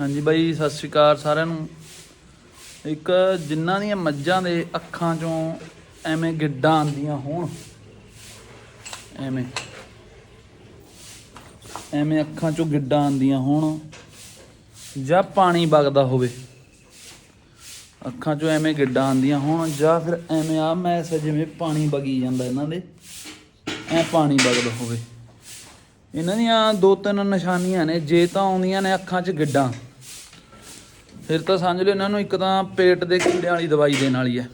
ਹਾਂਜੀ ਬਾਈ, ਸਤਿ ਸ਼੍ਰੀ ਅਕਾਲ ਸਾਰਿਆਂ ਨੂੰ। ਇੱਕ ਜਿਨ੍ਹਾਂ ਦੀਆਂ ਮੱਝਾਂ ਦੇ ਅੱਖਾਂ ਚੋਂ ਐਵੇਂ ਗਿੱਡਾਂ ਆਉਂਦੀਆਂ ਹੋਣ, ਐਵੇਂ। ਐਵੇਂ ਅੱਖਾਂ ਚੋਂ ਗਿੱਡਾਂ ਆਉਂਦੀਆਂ ਹੋਣ ਜਾਂ ਪਾਣੀ ਵਗਦਾ ਹੋਵੇ। ਅੱਖਾਂ ਚੋਂ ਐਵੇਂ ਗਿੱਡਾਂ ਆਉਂਦੀਆਂ ਹੋਣ ਜਾਂ ਫਿਰ ਐਵੇਂ ਆ ਮੈਸ ਜਿਵੇਂ ਪਾਣੀ ਵਗੀ ਜਾਂਦਾ ਇਹਨਾਂ ਦੇ, ਐ ਪਾਣੀ ਵਗਦਾ ਹੋਵੇ। ਇਹਨਾਂ ਦੀਆਂ ਦੋ ਤਿੰਨ ਨਿਸ਼ਾਨੀਆਂ ਨੇ, ਜੇ ਤਾਂ ਆਉਂਦੀਆਂ ਨੇ ਅੱਖਾਂ 'ਚ ਗਿੱਡਾਂ। ਫਿਰ ਤਾਂ ਸਮਝ ਲਓ ਇਹਨਾਂ ਨੂੰ ਇੱਕ ਤਾਂ ਪੇਟ ਦੇ ਕੀੜਿਆਂ ਵਾਲੀ ਦਵਾਈ ਦੇਣ ਵਾਲੀ ਹੈ।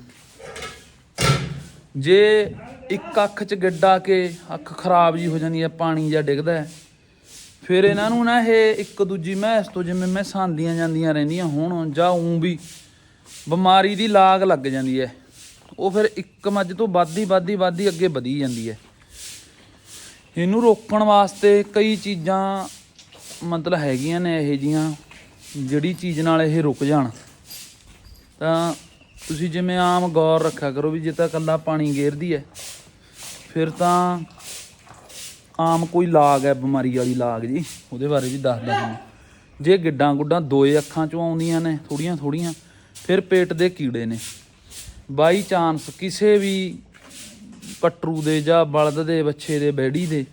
ਜੇ ਇੱਕ ਅੱਖ 'ਚ ਗਿੱਡਾ ਕੇ ਅੱਖ ਖਰਾਬ ਜੀ ਹੋ ਜਾਂਦੀ ਹੈ, ਪਾਣੀ ਜਾਂ ਡਿੱਗਦਾ ਹੈ, ਫਿਰ ਇਹਨਾਂ ਨੂੰ ਨਾ ਇਹ ਇੱਕ ਦੂਜੀ ਮਹਿਸ ਤੋਂ ਜਿਵੇਂ ਮੈਸਾਂ ਆਉਂਦੀਆਂ ਜਾਂਦੀਆਂ ਰਹਿੰਦੀਆਂ ਹੁਣ, ਜਾਂ ਉਂ ਵੀ ਬਿਮਾਰੀ ਦੀ ਲਾਗ ਲੱਗ ਜਾਂਦੀ ਹੈ। ਉਹ ਫਿਰ ਇੱਕ ਮੱਝ ਤੋਂ ਵੱਧਦੀ ਵੱਧਦੀ ਵੱਧਦੀ ਅੱਗੇ ਵਧੀ ਜਾਂਦੀ ਹੈ। ਇਹਨੂੰ ਰੋਕਣ ਵਾਸਤੇ ਕਈ ਚੀਜ਼ਾਂ ਮਤਲਬ ਹੈਗੀਆਂ ਨੇ ਇਹ ਜੀਆਂ ਜਿਹੜੀ ਚੀਜ਼ ਨਾਲ ਇਹ ਰੁਕ ਜਾਣ। ਤਾਂ ਤੁਸੀਂ ਜਿਵੇਂ ਆਮ ਗੌਰ ਰੱਖਿਆ ਕਰੋ ਵੀ ਜੇ ਤਾਂ ਕੱਲਾ ਪਾਣੀ ਗੇਰਦੀ ਹੈ ਫਿਰ ਤਾਂ ਆਮ ਕੋਈ ਲਾਗ ਹੈ ਬਿਮਾਰੀ ਵਾਲੀ ਲਾਗ ਜੀ, ਉਹਦੇ ਬਾਰੇ ਵੀ ਦੱਸਦਾ ਹਾਂ ਜੇ ਗਿੱਡਾਂ ਗੁੱਡਾਂ ਦੋਏ ਅੱਖਾਂ ਚੋਂ ਆਉਂਦੀਆਂ ਨੇ ਥੋੜੀਆਂ ਥੋੜੀਆਂ ਫਿਰ ਪੇਟ ਦੇ ਕੀੜੇ ਨੇ। ਬਾਈ ਚਾਂਸ ਕਿਸੇ ਵੀ ਕਟਰੂ ਦੇ ਜਾਂ ਬਲਦ ਦੇ ਬੱਚੇ ਦੇ ਬੈੜੀ ਦੇ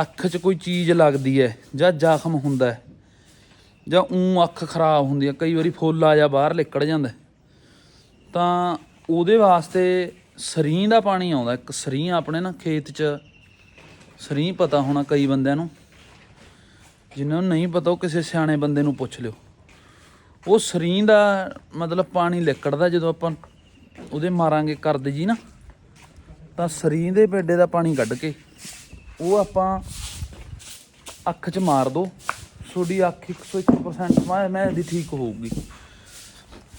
ਅੱਖ 'ਚ ਕੋਈ ਚੀਜ਼ ਲੱਗਦੀ ਹੈ ਜਾਂ ਜ਼ਖਮ ਹੁੰਦਾ ਹੈ ਜਾਂ ਉਂ ਅੱਖ ਖਰਾਬ ਹੁੰਦੀ ਹੈ, ਕਈ ਵਾਰੀ ਫੁੱਲ ਆ ਜਾਂ ਬਾਹਰ ਨਿਕਲ ਜਾਂਦਾ ਤਾਂ ਉਹਦੇ ਵਾਸਤੇ ਸਰੀਂ ਦਾ ਪਾਣੀ ਆਉਂਦਾ ਇੱਕ ਸਰੀਂ ਆਪਣੇ ਨਾ ਖੇਤ 'ਚ ਸਰੀਂ ਪਤਾ ਹੋਣਾ ਕਈ ਬੰਦਿਆਂ ਨੂੰ, ਜਿਨ੍ਹਾਂ ਨੂੰ ਨਹੀਂ ਪਤਾ ਉਹ ਕਿਸੇ ਸਿਆਣੇ ਬੰਦੇ ਨੂੰ ਪੁੱਛ ਲਿਓ। ਉਹ ਸਰੀਂ ਦਾ ਮਤਲਬ ਪਾਣੀ ਲਿਕੜਦਾ ਜਦੋਂ ਆਪਾਂ ਉਹਦੇ ਮਾਰਾਂਗੇ ਕਰਦੇ ਜੀ ਨਾ। ਤਾਂ ਸਰੀਂ ਦੇ ਪੇਡੇ ਦਾ ਪਾਣੀ ਕੱਢ ਕੇ ਉਹ ਆਪਾਂ ਅੱਖ 'ਚ ਮਾਰ ਦੋ। ਤੁਹਾਡੀ ਅੱਖ 101% ਮੈਂ ਮੈਂ ਦੀ ਠੀਕ ਹੋਊਗੀ।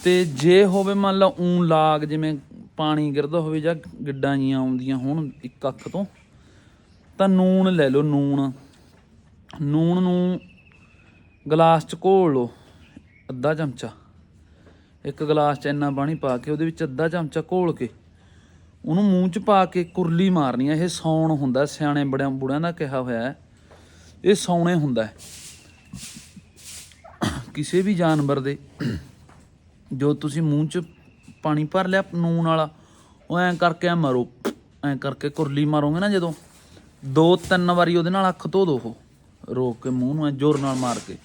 ਤੇ ਜੇ ਹੋਵੇ ਮੰਨ ਲਾ ਊਂ ਲਾਗ ਜਿਵੇਂ ਪਾਣੀ ਗਿਰਦਾ ਹੋਵੇ ਜਾਂ ਗਿੱਡਾਂ ਜੀਆਂ ਆਉਂਦੀਆਂ ਹੋਣ ਇੱਕ ਅੱਖ ਤੋਂ, ਤਾਂ ਨੂਣ ਲੈ ਲਓ ਨੂਣ। ਨੂਣ ਨੂੰ ਗਲਾਸ 'ਚ ਘੋਲ ਲਓ, ਅੱਧਾ ਚਮਚਾ। ਇੱਕ ਗਲਾਸ 'ਚ ਇੰਨਾ ਪਾਣੀ ਪਾ ਕੇ ਉਹਦੇ ਵਿੱਚ ਅੱਧਾ ਚਮਚਾ ਘੋਲ ਕੇ ਉਹਨੂੰ ਮੂੰਹ 'ਚ ਪਾ ਕੇ ਕੁਰਲੀ ਮਾਰਨੀ ਹੈ ਇਹ ਸੌਣ ਹੁੰਦਾ, ਸਿਆਣੇ ਬੜਿਆਂ ਬੁੜਿਆਂ ਦਾ ਕਿਹਾ ਹੋਇਆ ਹੈ। ਇਹ ਸੌਣੇ ਹੁੰਦਾ ਕਿਸੇ ਵੀ ਜਾਨਵਰ ਦੇ ਜੋ ਤੁਸੀਂ ਮੂੰਹ 'ਚ ਪਾਣੀ ਭਰ ਲਿਆ ਨੂਨ ਵਾਲਾ, ਉਹ ਐਂ ਕਰਕੇ ਐਂ ਮਾਰੋ। ਐਂ ਕਰਕੇ ਕੁਰਲੀ ਮਾਰੋਗੇ ਨਾ ਜਦੋਂ, ਦੋ ਤਿੰਨ ਵਾਰੀ ਉਹਦੇ ਨਾਲ ਅੱਖ ਧੋ ਦੋ ਉਹ, ਰੋਕ ਕੇ ਮੂੰਹ ਨੂੰ ਐਂ ਜ਼ੋਰ ਨਾਲ ਮਾਰ ਕੇ।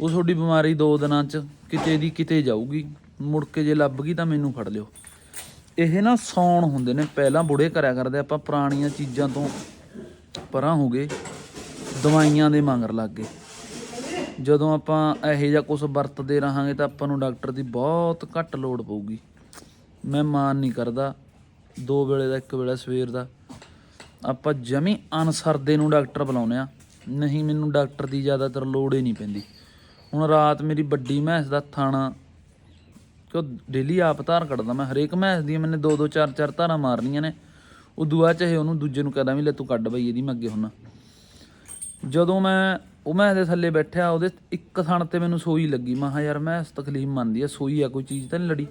ਉਹ ਤੁਹਾਡੀ ਬਿਮਾਰੀ ਦੋ ਦਿਨਾਂ 'ਚ ਕਿਤੇ ਦੀ ਕਿਤੇ ਜਾਊਗੀ। ਮੁੜ ਕੇ ਜੇ ਲੱਭ ਗਈ ਤਾਂ ਮੈਨੂੰ ਫੜ ਲਿਓ। ਇਹ ਨਾ ਸੌਣ ਹੁੰਦੇ ਨੇ, ਪਹਿਲਾਂ ਬੁੜੇ ਕਰਿਆ ਕਰਦੇ, ਆਪਾਂ ਪੁਰਾਣੀਆਂ ਚੀਜ਼ਾਂ ਤੋਂ ਪਰਾਂ ਹੋ ਗਏ, ਦਵਾਈਆਂ ਦੇ ਮੰਗਰ ਲੱਗ ਗਏ। ਜਦੋਂ ਆਪਾਂ ਇਹੋ ਜਿਹਾ ਕੁਝ ਵਰਤਦੇ ਰਹਾਂਗੇ ਤਾਂ ਆਪਾਂ ਨੂੰ ਡਾਕਟਰ ਦੀ ਬਹੁਤ ਘੱਟ ਲੋੜ ਪਊਗੀ। ਮੈਂ ਮਾਨ ਨਹੀਂ ਕਰਦਾ, ਦੋ ਵੇਲੇ ਦਾ, ਇੱਕ ਵੇਲਾ ਸਵੇਰ ਦਾ। ਆਪਾਂ ਜਮੀ ਅਨਸਰਦੇ ਨੂੰ ਡਾਕਟਰ ਬੁਲਾਉਂਦੇ ਆ ਨਹੀਂ, ਮੈਨੂੰ ਡਾਕਟਰ ਦੀ ਜ਼ਿਆਦਾਤਰ ਲੋੜ ਹੀ ਨਹੀਂ ਪੈਂਦੀ। ਹੁਣ ਰਾਤ ਮੇਰੀ ਵੱਡੀ ਮੈਂਸ ਦਾ ਥਾਣਾ ਕਿ ਡੇਲੀ ਆਪ ਧਾਰ ਕੱਢਦਾ ਮੈਂ, ਹਰੇਕ ਮੈਂਸ ਦੀ ਮੈਨੇ ਦੋ ਦੋ ਚਾਰ ਚਾਰ ਧਾਰਾਂ ਮਾਰਨੀਆਂ ਨੇ। ਉਹ ਦੁਆ ਚਾਹੇ ਉਹਨੂੰ ਦੂਜੇ ਨੂੰ ਕਹਦਾ ਵੀ ਲੈ ਤੂੰ ਕੱਢ ਬਈ, ਇਹਦੀ ਮੈਂ ਅੱਗੇ ਹੁੰਨਾ। ਜਦੋਂ ਮੈਂ ਉਹ ਮੈਂ ਦੇ ਥੱਲੇ ਬੈਠਿਆ, ਉਹਦੇ ਇੱਕ ਥਣ ਤੇ ਮੈਨੂੰ ਸੋਈ ਲੱਗੀ। ਮੈਂ ਕਿਹਾ, ਯਾਰ ਮੈਂ ਤਕਲੀਫ ਮੰਨਦੀ ਆ, ਸੋਈ ਆ, ਕੋਈ ਚੀਜ਼ ਤਾਂ ਨਹੀਂ ਲੜੀ।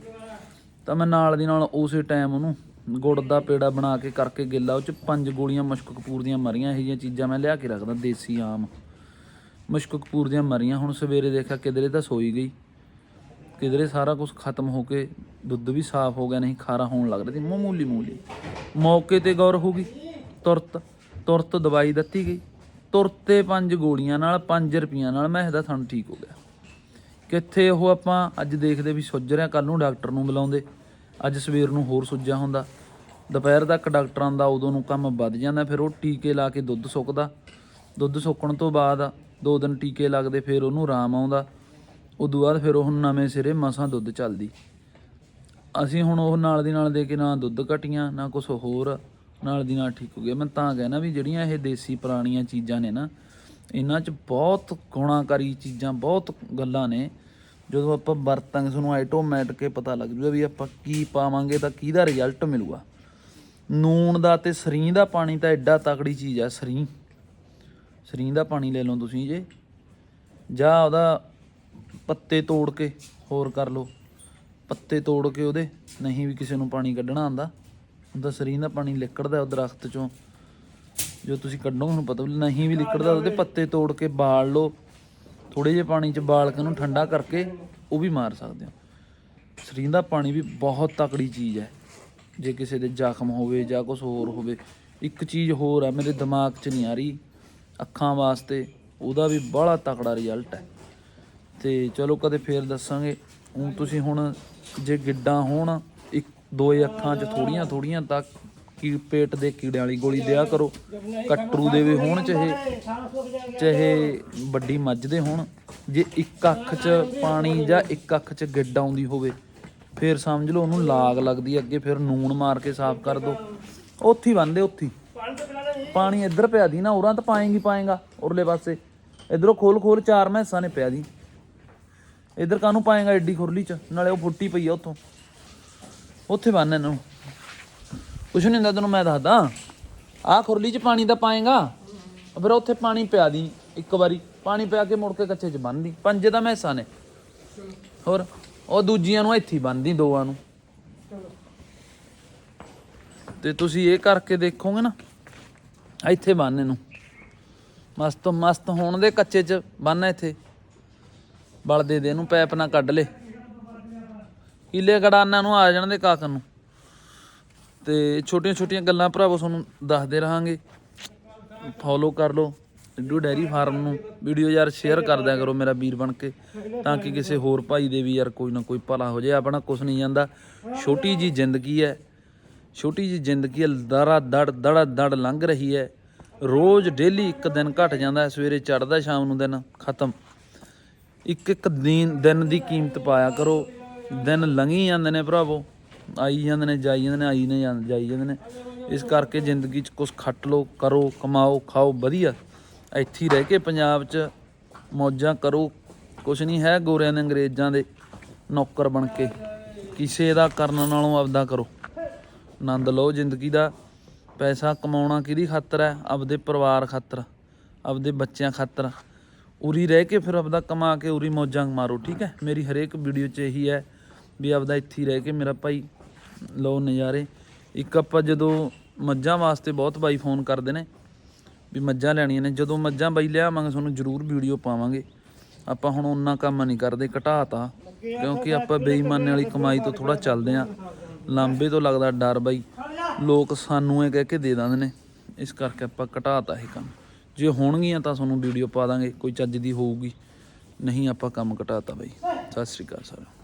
ਤਾਂ ਮੈਂ ਨਾਲ ਦੀ ਨਾਲ ਉਸੇ ਟਾਈਮ ਉਹਨੂੰ ਗੁੜ ਦਾ ਪੇੜਾ ਬਣਾ ਕੇ ਕਰਕੇ ਗਿੱਲਾ, ਉਹ ਚ ਪੰਜ ਗੋਲੀਆਂ ਮਸ਼ਕ ਕਪੂਰ ਦੀਆਂ ਮਰੀਆਂ, ਇਹੋ ਜਿਹੀਆਂ ਚੀਜ਼ਾਂ ਮੈਂ ਲਿਆ ਕੇ ਰੱਖਦਾ, ਦੇਸੀ ਆਮ। ਮਸ਼ਕ ਕਪੂਰ ਦੀਆਂ ਮਰੀਆਂ, ਹੁਣ ਸਵੇਰੇ ਦੇਖਿਆ ਕਿਧਰੇ ਤਾਂ ਸੋਈ ਗਈ। ਕਿਧਰੇ ਸਾਰਾ ਕੁਝ ਖਤਮ ਹੋ ਕੇ ਦੁੱਧ ਵੀ ਸਾਫ਼ ਹੋ ਗਿਆ, ਨਹੀਂ ਖਾਰਾ ਹੋਣ ਲੱਗ ਰਿਹਾ ਸੀ ਮਾਮੂਲੀ ਮੂਲੀ ਮੌਕੇ ਤੇ ਗੌਰ ਹੋ ਗਈ, ਤੁਰਤ ਤੁਰਤ ਦਵਾਈ ਦਿੱਤੀ ਗਈ। ਤੁਰਤੇ ਪੰਜ ਗੋਲੀਆਂ ਨਾਲ 5 ਰੁਪਈਆਂ ਨਾਲ ਮੈਂ ਇਹਦਾ ਥਣ ਠੀਕ ਹੋ ਗਿਆ। ਕਿੱਥੇ ਉਹ ਆਪਾਂ ਅੱਜ ਦੇਖਦੇ ਵੀ ਸੁੱਜ ਰਿਹਾ ਕੱਲ ਨੂੰ ਡਾਕਟਰ ਨੂੰ ਬੁਲਾਉਂਦੇ। ਅੱਜ ਸਵੇਰ ਨੂੰ ਹੋਰ ਸੁੱਜਿਆ ਹੁੰਦਾ। ਦੁਪਹਿਰ ਤੱਕ ਡਾਕਟਰਾਂ ਦਾ ਉਦੋਂ ਨੂੰ ਕੰਮ ਵੱਧ ਜਾਂਦਾ, ਫਿਰ ਉਹ ਟੀਕੇ ਲਾ ਕੇ ਦੁੱਧ ਸੁੱਕਦਾ। ਦੁੱਧ ਸੁੱਕਣ ਤੋਂ ਬਾਅਦ ਦੋ ਦਿਨ ਟੀਕੇ ਲੱਗਦੇ, ਫਿਰ ਉਹਨੂੰ ਆਰਾਮ ਆਉਂਦਾ। ਉਦੋਂ ਬਾਅਦ ਫਿਰ ਉਹ ਨਵੇਂ ਸਿਰੇ ਮਸਾਂ ਦੁੱਧ ਚੱਲਦੀ। ਅਸੀਂ ਹੁਣ ਉਹ ਨਾਲ ਦੀ ਨਾਲ ਦੇ ਕੇ ਨਾ ਦੁੱਧ ਘਟੀਆਂ, ਨਾ ਕੁਝ ਹੋਰ ਨਾਲ ਦੀ ਨਾਲ ਠੀਕ ਹੋ ਗਿਆ। ਮੈਂ ਤਾਂ ਕਹਿਣਾ ਵੀ ਜਿਹੜੀਆਂ ਇਹ ਦੇਸੀ ਪੁਰਾਣੀਆਂ ਚੀਜ਼ਾਂ ਨੇ ਨਾ, ਇਹਨਾਂ 'ਚ ਬਹੁਤ ਗੁਣਾਕਾਰੀ ਚੀਜ਼ਾਂ, ਬਹੁਤ ਗੱਲਾਂ ਨੇ। ਜਦੋਂ ਆਪਾਂ ਵਰਤਾਂਗੇ, ਤੁਹਾਨੂੰ ਆਟੋਮੈਟਿਕ ਹੀ ਪਤਾ ਲੱਗ ਜੂਗਾ ਵੀ ਆਪਾਂ ਕੀ ਪਾਵਾਂਗੇ ਤਾਂ ਕਿਹਦਾ ਰਿਜ਼ਲਟ ਮਿਲੂਗਾ। ਨੂਣ ਦਾ ਤੇ ਸਰੀਂ ਦਾ ਪਾਣੀ ਤਾਂ ਐਡਾ ਤਕੜੀ ਚੀਜ਼ ਆ, ਸਰੀਂ। ਸਰੀਂ ਦਾ ਪਾਣੀ ਲੈ ਲਓ ਤੁਸੀਂ ਜੇ। ਜਾਂ ਉਹਦਾ ਪੱਤੇ ਤੋੜ ਕੇ ਹੋਰ ਕਰ ਲਓ। ਪੱਤੇ ਤੋੜ ਕੇ ਉਹਦੇ ਨਹੀਂ ਵੀ ਕਿਸੇ ਨੂੰ ਪਾਣੀ ਕੱਢਣਾ ਆਂਦਾ ਉਹਦਾ ਸਰੀਰ ਦਾ ਪਾਣੀ ਲਿਕੜਦਾ ਉਹ ਦਰਖਤ ਚੋਂ। ਜੋ ਤੁਸੀਂ ਕੱਢੋ ਤੁਹਾਨੂੰ ਪਤਾ ਵੀ ਨਹੀਂ ਵੀ ਲਿਕੜਦਾ, ਉਹਦੇ ਪੱਤੇ ਤੋੜ ਕੇ ਬਾਲ ਲਓ। ਥੋੜੇ ਜਿਹੇ ਪਾਣੀ 'ਚ ਬਾਲ ਕੇ ਉਹਨੂੰ ਠੰਡਾ ਕਰਕੇ ਉਹ ਵੀ ਮਾਰ ਸਕਦੇ ਹੋ। ਸਰੀਂ ਦਾ ਪਾਣੀ ਵੀ ਬਹੁਤ ਤਕੜੀ ਚੀਜ਼ ਹੈ। ਜੇ ਕਿਸੇ ਦੇ ਜ਼ਖਮ ਹੋਵੇ ਜਾਂ ਕੁਝ ਹੋਰ ਹੋਵੇ, ਇੱਕ ਚੀਜ਼ ਹੋਰ ਆ, ਮੇਰੇ ਦਿਮਾਗ 'ਚ ਨਹੀਂ ਆ ਰਹੀ। ਅੱਖਾਂ ਵਾਸਤੇ ਉਹਦਾ ਵੀ ਬੜਾ ਤਕੜਾ ਰਿਜ਼ਲਟ ਹੈ। ਤੇ ਚਲੋ ਕਦੇ ਫੇਰ ਦੱਸਾਂਗੇ। ਹੁਣ ਤੁਸੀਂ ਹੁਣ ਜੇ ਗਿੱਡਾਂ ਹੋਣ, ਇੱਕ ਦੋਏ ਅੱਖਾਂ 'ਚ ਥੋੜੀਆਂ ਥੋੜੀਆਂ, ਤਾਂ ਕੀ ਪੇਟ ਦੇ ਕੀੜਿਆਂ ਵਾਲੀ ਗੋਲੀ ਦਿਆ ਕਰੋ। ਕੱਟਰੂ ਦੇ ਵੀ ਹੋਣ ਚਾਹੇ ਚਾਹੇ ਵੱਡੀ ਮੱਝ ਦੇ ਹੋਣ। ਜੇ ਇੱਕ ਅੱਖ 'ਚ ਪਾਣੀ ਜਾਂ ਇੱਕ ਅੱਖ 'ਚ ਗਿੱਡ ਆਉਂਦੀ ਹੋਵੇ, ਫਿਰ ਸਮਝ ਲਓ ਉਹਨੂੰ ਲਾਗ ਲੱਗਦੀ ਅੱਗੇ, ਫਿਰ ਨੂਣ ਮਾਰ ਕੇ ਸਾਫ਼ ਕਰ ਦੋ। ਉੱਥੇ ਹੀ ਬੰਦੇ ਉੱਥੇ ਪਾਣੀ ਇੱਧਰ ਪਿਆ ਦੀ ਨਾ, ਉਰਾਂ ਤਾਂ ਪਾਏਂਗੀ ਪਾਏਗਾ, ਉਰਲੇ ਪਾਸੇ। ਇਧਰੋਂ ਖੋਲ ਖੋਲ ਚਾਰ ਮੈਸਾਂ ਨੇ ਪਿਆ ਦੀ। ਇੱਧਰ ਕਾਹਨੂੰ ਪਾਏਗਾ ਏਡੀ ਖੁਰਲੀ ਚ? ਨਾਲੇ ਉਹ ਫੁੱਟੀ ਪਈ ਆ ਉੱਥੋਂ। ਉੱਥੇ ਬੰਨ ਇਹਨਾਂ। ਨੂੰ ਕੁਛ ਨਹੀਂ ਹੁੰਦਾ ਤੈਨੂੰ ਮੈਂ ਦੱਸਦਾ। ਆਹ ਖੁਰਲੀ ਚ ਪਾਣੀ ਦਾ ਪਾਏਗਾ। ਫਿਰ ਉੱਥੇ ਪਾਣੀ ਪਿਆ ਦੀ ਇੱਕ ਵਾਰੀ। ਪਾਣੀ ਪਿਆ ਕੇ ਮੁੜ ਕੇ ਕੱਚੇ ਚ ਬੰਨਦੀ ਪੰਜੇ ਤਾਂ ਮੈਸਾਂ ਨੇ। ਹੋਰ, ਉਹ ਦੂਜੀਆਂ ਨੂੰ ਇੱਥੇ ਹੀ ਬੰਨਦੀ ਦੋਵਾਂ ਨੂੰ। ਤੇ ਤੁਸੀਂ ਇਹ ਕਰਕੇ ਦੇਖੋਗੇ ਨਾ, ਇੱਥੇ ਬੰਨ ਇਹਨੂੰ। ਮਸਤ ਮਸਤ ਹੋਣ ਦੇ ਕੱਚੇ ਚ ਬੰਨ ਇੱਥੇ। ਬਲ ਦੇ ਦੇ ਇਹਨੂੰ, ਪੈਪ ਨਾ ਕੱਢ ਲੈ। ਕਿਲੇ ਗੜਾਨਾਂ ਨੂੰ ਆ ਜਾਣ ਦੇ ਕਾਕਨ ਨੂੰ। ਤੇ ਛੋਟੀਆਂ ਛੋਟੀਆਂ ਗੱਲਾਂ ਭਰਾਵੋ ਤੁਹਾਨੂੰ ਦੱਸਦੇ ਰਹਾਂਗੇ। ਫੋਲੋ ਕਰ ਲਓ ਡੂ ਡੈਰੀ ਫਾਰਮ ਨੂੰ ਵੀਡੀਓ ਯਾਰ ਸ਼ੇਅਰ ਕਰ ਦਿਆ ਕਰੋ ਮੇਰਾ ਵੀਰ ਬਣ ਕੇ, ਤਾਂ ਕਿ ਕਿਸੇ ਹੋਰ ਭਾਈ ਦੇ ਵੀ ਯਾਰ ਕੋਈ ਨਾ ਕੋਈ ਭਲਾ ਹੋ ਜਾਏ। ਆਪਣਾ ਕੁਝ ਨਹੀਂ ਜਾਂਦਾ। ਛੋਟੀ ਜੀ ਜ਼ਿੰਦਗੀ ਹੈ। ਛੋਟੀ ਜੀ ਜ਼ਿੰਦਗੀ ਹੈ ਦੜਾ ਦੜ ਦੜਾ ਦੜ ਲੰਘ ਰਹੀ ਹੈ। ਰੋਜ਼ ਡੇਲੀ ਇੱਕ ਦਿਨ ਘਟ ਜਾਂਦਾ ਸਵੇਰੇ ਚੜਦਾ ਸ਼ਾਮ ਨੂੰ ਦਿਨ ਖਤਮ। ਇੱਕ ਇੱਕ ਦਿਨ ਦਿਨ ਦੀ ਕੀਮਤ ਪਾਇਆ ਕਰੋ। ਦਿਨ ਲੰਘੀ ਜਾਂਦੇ ਨੇ ਭਰਾਵੋ। ਆਈ ਜਾਂਦੇ ਨੇ, ਜਾਈ ਜਾਂਦੇ ਨੇ, ਆਈ ਨੇ ਜਾਈ ਜਾਂਦੇ ਨੇ। ਇਸ ਕਰਕੇ ਜ਼ਿੰਦਗੀ 'ਚ ਕੁਝ ਖੱਟ ਲਓ, ਕਰੋ, ਕਮਾਓ, ਖਾਓ, ਵਧੀਆ। ਇੱਥੇ ਰਹਿ ਕੇ ਪੰਜਾਬ 'ਚ ਮੌਜਾਂ ਕਰੋ। ਕੁਝ ਨਹੀਂ ਹੈ ਗੋਰਿਆਂ ਦੇ ਅੰਗਰੇਜ਼ਾਂ ਦੇ ਨੌਕਰ ਬਣ ਕੇ। ਕਿਸੇ ਦਾ ਕਰਨ ਨਾਲੋਂ ਆਪਦਾ ਕਰੋ। ਆਨੰਦ ਲਓ ਜ਼ਿੰਦਗੀ ਦਾ। ਪੈਸਾ ਕਮਾਉਣਾ ਕਿਹਦੀ ਖਾਤਰ ਹੈ? ਆਪਦੇ ਪਰਿਵਾਰ ਖਾਤਰ, ਆਪਦੇ ਬੱਚਿਆਂ ਖਾਤਰ। ਉਰੀ ਰਹਿ ਕੇ ਫਿਰ ਆਪਦਾ ਕਮਾ ਕੇ ਉਰੀ ਮੌਜਾਂ ਮਾਰੋ, ਠੀਕ ਹੈ? ਮੇਰੀ ਹਰੇਕ ਵੀਡੀਓ 'ਚ ਇਹੀ ਹੈ ਵੀ ਆਪਦਾ ਇੱਥੇ ਰਹਿ ਕੇ ਮੇਰਾ ਭਾਈ ਲਓ ਨਜ਼ਾਰੇ। ਇੱਕ ਆਪਾਂ ਜਦੋਂ ਮੱਝਾਂ ਵਾਸਤੇ ਬਹੁਤ ਬਾਈ ਫੋਨ ਕਰਦੇ ਨੇ ਵੀ ਮੱਝਾਂ ਲੈਣੀਆਂ ਨੇ, ਜਦੋਂ ਮੱਝਾਂ ਬਾਈ ਲਿਆਵਾਂਗੇ ਤੁਹਾਨੂੰ ਜ਼ਰੂਰ ਵੀਡੀਓ ਪਾਵਾਂਗੇ। ਆਪਾਂ ਹੁਣ ਉਹਨਾਂ ਕੰਮ ਨਹੀਂ ਕਰਦੇ, ਘਟਾਤਾ, ਕਿਉਂਕਿ ਆਪਾਂ ਬੇਈਮਾਨੇ ਵਾਲੀ ਕਮਾਈ ਤੋਂ ਥੋੜਾ ਚੱਲਦੇ ਆਂ ਲਾਂਬੇ ਤੋਂ ਲੱਗਦਾ ਡਰ ਬਾਈ। ਲੋਕ ਸਾਨੂੰ ਇਹ ਕਹਿ ਕੇ ਦੇ ਦਿੰਦੇ ਨੇ, ਇਸ ਕਰਕੇ ਆਪਾਂ ਘਟਾਤਾ ਇਹ ਕੰਮ। ਜੇ ਹੋਣਗੀਆਂ ਤਾਂ ਤੁਹਾਨੂੰ ਵੀਡੀਓ ਪਾ ਦਾਂਗੇ, ਕੋਈ ਚੱਜ ਦੀ ਹੋਊਗੀ। ਨਹੀਂ, ਆਪਾਂ ਕੰਮ ਘਟਾਤਾ ਬਾਈ। ਸਤਿ ਸ੍ਰੀ ਅਕਾਲ ਸਾਰਿਆਂ